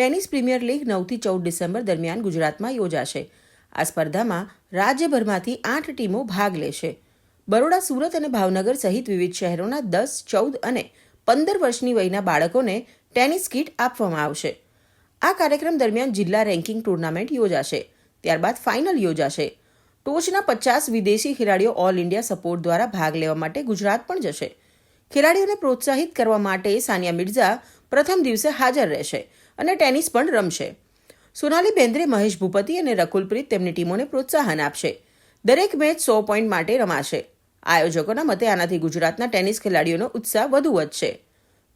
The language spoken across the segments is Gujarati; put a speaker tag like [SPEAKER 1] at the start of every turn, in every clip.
[SPEAKER 1] ટેનિસ પ્રીમિયર લીગ નવથી ચૌદ ડિસેમ્બર દરમિયાન ગુજરાતમાં યોજાશે. આ સ્પર્ધામાં રાજ્યભરમાંથી આઠ ટીમો ભાગ લેશે. બરોડા, સુરત અને ભાવનગર સહિત વિવિધ શહેરોના દસ, ચૌદ અને પંદર વર્ષની વયના બાળકોને ટેનિસ કીટ આપવામાં આવશે. આ કાર્યક્રમ દરમિયાન જિલ્લા રેન્કિંગ ટુર્નામેન્ટ યોજાશે. ત્યારબાદ ફાઇનલ યોજાશે. ટોચના પચાસ વિદેશી ખેલાડીઓ ઓલ ઇન્ડિયા સપોર્ટ દ્વારા ભાગ લેવા માટે ગુજરાત પણ જશે. ખેલાડીઓને પ્રોત્સાહિત કરવા માટે સાનિયા મિર્ઝા પ્રથમ દિવસે હાજર રહેશે. અને ટેનિસ પણ રમશે. સોનાલી બેન્દ્રે મહેશ ભૂપતિ અને રકુલપ્રીત તેમની ટીમોને પ્રોત્સાહન આપશે. દરેક મેચ સો પોઈન્ટ માટે રમાશે. આયોજકોના મતે આનાથી ગુજરાતના ટેનિસ ખેલાડીઓનો ઉત્સાહ વધુ વધશે.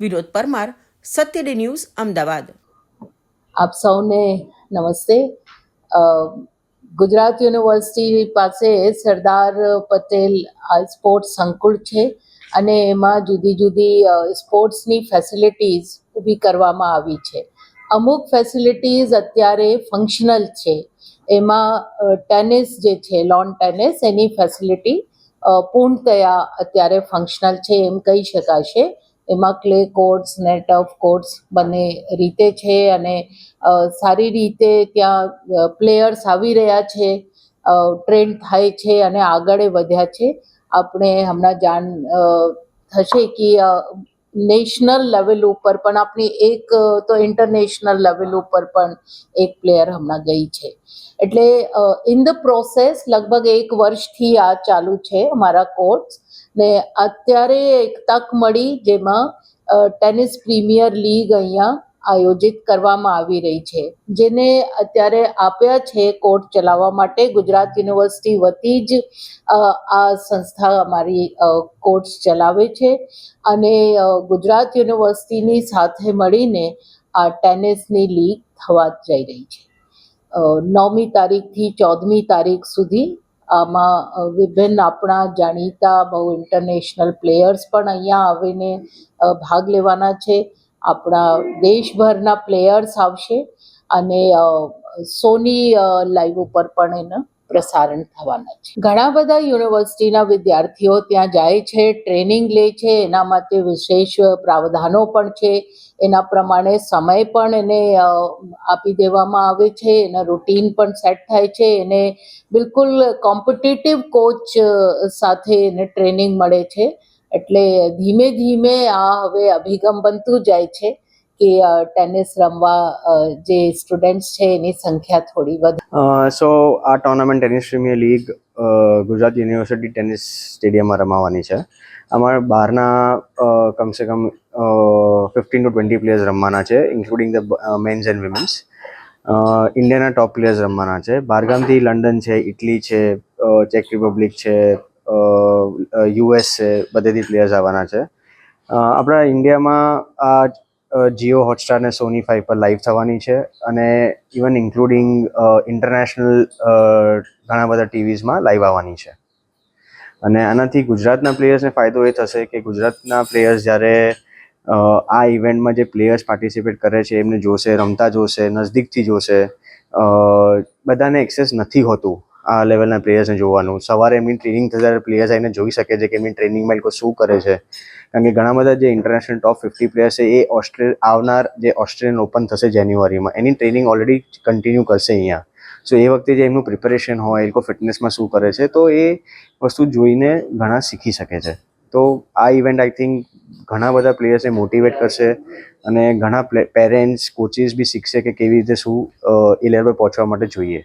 [SPEAKER 1] Vinod Parmar Satya day news, Ahmedabad.
[SPEAKER 2] આપ સૌને નમસ્તે. ગુજરાત યુનિવર્સિટી પાસે સરદાર પટેલ સ્પોર્ટ્સ સંકુલ છે અને એમાં જુદી જુદી સ્પોર્ટ્સની ફેસિલિટીઝ ઊભી કરવામાં આવી છે. અમુક ફેસિલિટીઝ અત્યારે ફંક્શનલ છે. એમાં ટેનિસ જે છે લોન ટેનિસ એની ફેસિલિટી પૂર્ણતયા અત્યારે ફંક્શનલ છે એમ કહી શકાશે. એમાં ક્લે કોર્ટ્સ ને ટફ કોર્ટ્સ બંને રીતે છે અને સારી રીતે ત્યાં પ્લેયર્સ આવી રહ્યા છે ટ્રેન થાય છે અને આગળ વધ્યા છે. આપણે હમણાં જાણ થશે કે નેશનલ લેવલ ઉપર પણ આપણી એક તો ઇન્ટરનેશનલ લેવલ ઉપર પણ એક પ્લેયર હમણાં ગઈ છે. એટલે ઇન ધ પ્રોસેસ લગભગ એક વર્ષથી આ ચાલુ છે અમારા કોર્ટ ને અત્યારે એક તક મળી જેમાં ટેનિસ પ્રીમિયર લીગ અહીંયા આયોજિત કરવામાં આવી રહી છે, જેને અત્યારે આપ્યા છે કોર્ટ ચલાવવા માટે. ગુજરાત યુનિવર્સિટી વતી જ આ સંસ્થા અમારી કોર્ટ્સ ચલાવે છે અને ગુજરાત યુનિવર્સિટીની સાથે મળીને આ ટેનિસની લીગ થવા જઈ રહી છે. નવમી તારીખથી ચૌદમી તારીખ સુધી આમાં વિભિન્ન આપણા જાણીતા બહુ ઇન્ટરનેશનલ પ્લેયર્સ પણ અહીંયા આવીને ભાગ લેવાના છે. આપણા દેશભરના પ્લેયર્સ આવશે અને સોની લાઈવ ઉપર પણ એનું પ્રસારણ થવાના છે. ઘણા બધા યુનિવર્સિટીના વિદ્યાર્થીઓ ત્યાં જાય છે ટ્રેનિંગ લે છે, એના માટે વિશેષ પ્રાવધાનો પણ છે, એના પ્રમાણે સમય પણ એને આપી દેવામાં આવે છે, એના રૂટીન પણ સેટ થાય છે, એને બિલકુલ કોમ્પિટિટિવ કોચ સાથે એને ટ્રેનિંગ મળે છે. એટલે ધીમે ધીમે આ હવે અભિગમ બનતું જાય છે કે ટેનિસ રમવા જે સ્ટુડન્ટ્સ છે એની સંખ્યા થોડી વધે
[SPEAKER 3] સો આ tournament tennis premier league Gujarat university tennis સ્ટેડિયમમાં રમાવાની છે. અમારા બહારના કમસે કમ ફિફ્ટીન ટુ ટ્વેન્ટી પ્લેયર્સ રમવાના છે including the men's and women's ઇન્ડિયાના ટોપ પ્લેયર્સ રમવાના છે. બહારગામથી લંડન છે, ઇટલી છે ચેક રિપબ્લિક છે યુએસ છે, બધેથી પ્લેયર્સ આવવાના છે. આપણા ઇન્ડિયામાં આ જીઓ હોટસ્ટાર અને સોની ફાઈવ પર લાઈવ થવાની છે અને ઇવન ઇન્ક્લુડિંગ ઇન્ટરનેશનલ ઘણા બધા ટીવીઝમાં લાઈવ આવવાની છે. અને આનાથી ગુજરાતના પ્લેયર્સને ફાયદો એ થશે કે ગુજરાતના પ્લેયર્સ જ્યારે આ ઇવેન્ટમાં જે પ્લેયર્સ પાર્ટિસિપેટ કરે છે, એમને જોશે, રમતા જોશે, નજદીકથી જોશે બધાને એક્સેસ નથી હોતું. આ લેવલના પ્લેયર્સને જોવાનું. સવારે એમની ટ્રેનિંગ થતા પ્લેયર્સ આવીને જોઈ શકે છે કે એમની ટ્રેનિંગમાં એ લોકો શું કરે છે. કારણ કે ઘણા બધા જે ઇન્ટરનેશનલ ટોપ ફિફ્ટી પ્લેયર્સ છે, એ ઓસ્ટ્રે આવનાર જે ઓસ્ટ્રેલિયન ઓપન થશે જાન્યુઆરીમાં, એની ટ્રેનિંગ ઓલરેડી કન્ટિન્યુ કરશે અહીંયા. સો એ વખતે જે એમનું પ્રિપેરેશન હોય, એ લોકો ફિટનેસમાં શું કરે છે, તો એ વસ્તુ જોઈને ઘણા શીખી શકે છે. તો આ ઇવેન્ટ આઈ થિંક ઘણા બધા પ્લેયર્સને મોટિવેટ કરશે અને ઘણા પેરેન્ટ્સ કોચિસ બી શીખશે કે કેવી રીતે શું એ લેવલ પર પહોંચવા માટે જોઈએ.